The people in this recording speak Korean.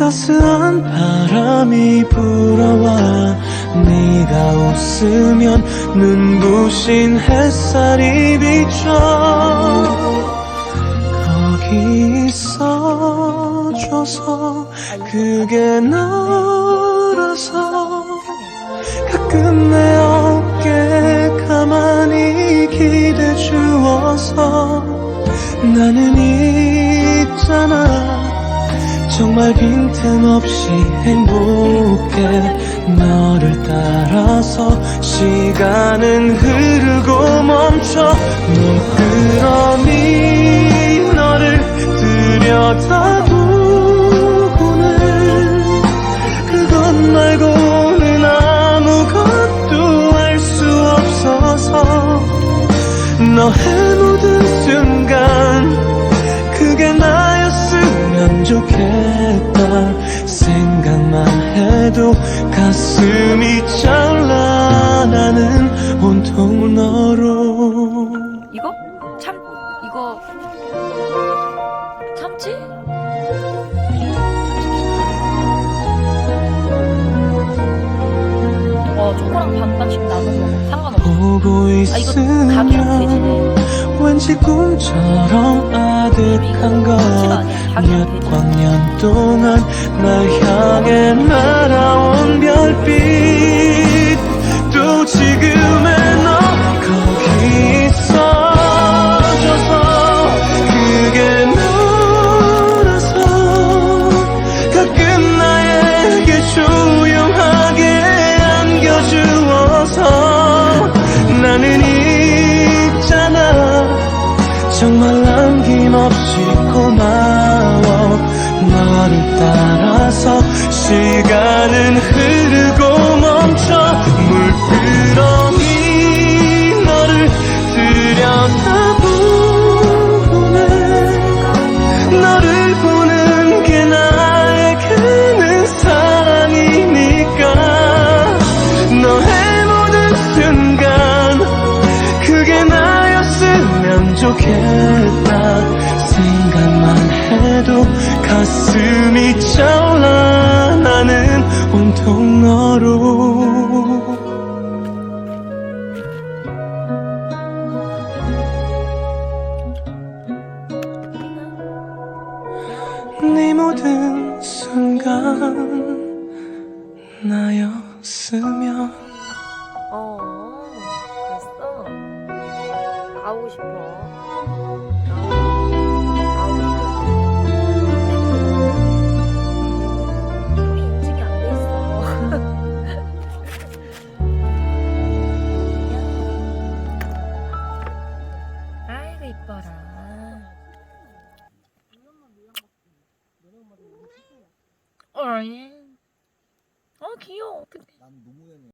따스한 바람이 불어와 네가 웃으면 눈부신 햇살이 비춰 거기 있어줘서 그게 너라서 가끔 내 어깨 가만히 기대 주어서 나는 있잖아 정말 빈틈없이 행복해. 너를 따라서 시간은 흐르고 멈춰. 물끄러미 너를 들여다보고는 그것 말고는 아무것도 알 수 없어서. 너의 모든 순간 그게 나였으면 좋겠다 생각만 해도 가슴이 나는 온통 너로 왠지 꿈처럼 아득한 것. 참치가 아니야 닭이랑 몇 돼지 광년 동안 날 향해 정말 남김없이 고마워. 너를 따라서 시간은 좋겠다. 생각만 해도 가슴이 차올라 나는 온통 너로. 네 모든 순간 나였으면. 어 그랬어. 나오고 싶어 어 귀여워. 어떡해